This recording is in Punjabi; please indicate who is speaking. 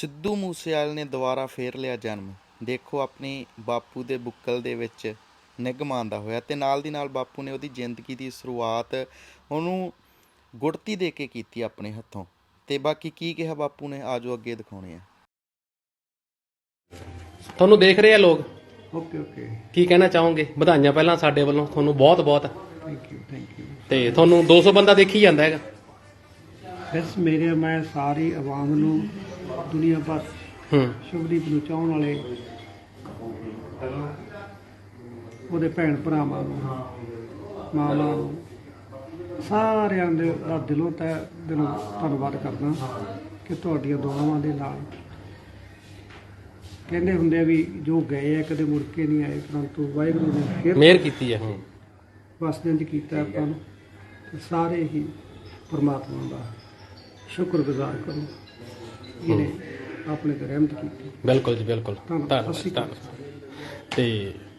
Speaker 1: ਸਿੱਧੂ ਮੂਸੇਵਾਲੇ ਨੇ ਦੁਬਾਰਾ ਫੇਰ ਲਿਆ ਜਨਮ। ਦੇਖੋ ਆਪਣੀ ਬਾਪੂ ਦੇ ਬੁੱਕਲ ਦੇ ਵਿੱਚ ਨਿਗਮ ਆਉਂਦਾ ਹੋਇਆ ਤੇ ਨਾਲ ਦੀ ਨਾਲ ਬਾਪੂ ਨੇ ਉਹਦੀ ਜ਼ਿੰਦਗੀ ਦੀ ਸ਼ੁਰੂਆਤ ਉਹਨੂੰ ਗੁੜਤੀ ਦੇ ਕੇ ਕੀਤੀ ਆਪਣੇ ਹੱਥੋਂ। ਤੇ ਬਾਕੀ ਕੀ ਕਿਹਾ ਬਾਪੂ ਨੇ ਆਜੋ ਅੱਗੇ ਦਿਖਾਉਣੇ ਆ।
Speaker 2: ਤੁਹਾਨੂੰ ਦੇਖ ਰਹੇ ਆ ਲੋਕ?
Speaker 3: ਓਕੇ ਓਕੇ
Speaker 2: ਕੀ ਕਹਿਣਾ ਚਾਹੋਗੇ? ਵਧਾਈਆਂ ਪਹਿਲਾਂ ਸਾਡੇ ਵੱਲੋਂ ਤੁਹਾਨੂੰ ਬਹੁਤ ਬਹੁਤ।
Speaker 3: ਥੈਂਕ ਯੂ ਥੈਂਕ ਯੂ
Speaker 2: ਤੇ ਤੁਹਾਨੂੰ 200 ਬੰਦਾ ਦੇਖੀ ਜਾਂਦਾ ਹੈਗਾ।
Speaker 3: ਬਸ ਮੇਰੇ ਮੈਂ ਸਾਰੀ ਆਵਾਮ ਨੂੰ ਦੁਨੀਆ ਭਰ
Speaker 2: ਹੂੰ।
Speaker 3: ਸ਼ੁਭਦੀਪ ਨੂੰ ਚਾਹਣ ਵਾਲੇ ਉਹਦੇ ਭੈਣ ਭਰਾਵਾਂ ਨੂੰ ਮਾਮਾ ਨੂੰ ਸਾਰਿਆਂ ਦੇ ਦਾ ਦਿਲੋਂ ਤੈ ਦਿਲੋਂ ਧੰਨਵਾਦ ਕਰਦਾ ਕਿ ਤੁਹਾਡੀਆਂ ਦੁਆਵਾਂ ਦੇ ਨਾਲ ਕਹਿੰਦੇ ਹੁੰਦੇ ਆ ਵੀ ਜੋ ਗਏ ਆ ਕਦੇ ਮੁੜ ਕੇ ਨਹੀਂ ਆਏ ਪਰੰਤੂ ਵਾਹਿਗੁਰੂ ਨੇ ਫਿਰ
Speaker 2: ਮਿਹਰ ਕੀਤੀ ਹੈ ਹੂੰ
Speaker 3: ਵਸਦਿਆਂ ਚ ਕੀਤਾ ਆਪਾਂ ਨੂੰ ਤੇ ਸਾਰੇ ਹੀ ਪਰਮਾਤਮਾ ਦਾ ਸ਼ੁਕਰਗੁਜ਼ਾਰ ਕਰੋ। ਇਹਨੇ ਆਪਣੇ ਤੇ ਰਹਿਮਤ ਕੀਤੀ
Speaker 2: ਬਿਲਕੁਲ ਜੀ ਬਿਲਕੁਲ
Speaker 3: ਧੰਨਵਾਦ।
Speaker 2: ਧੰਨਵਾਦ। ਤੇ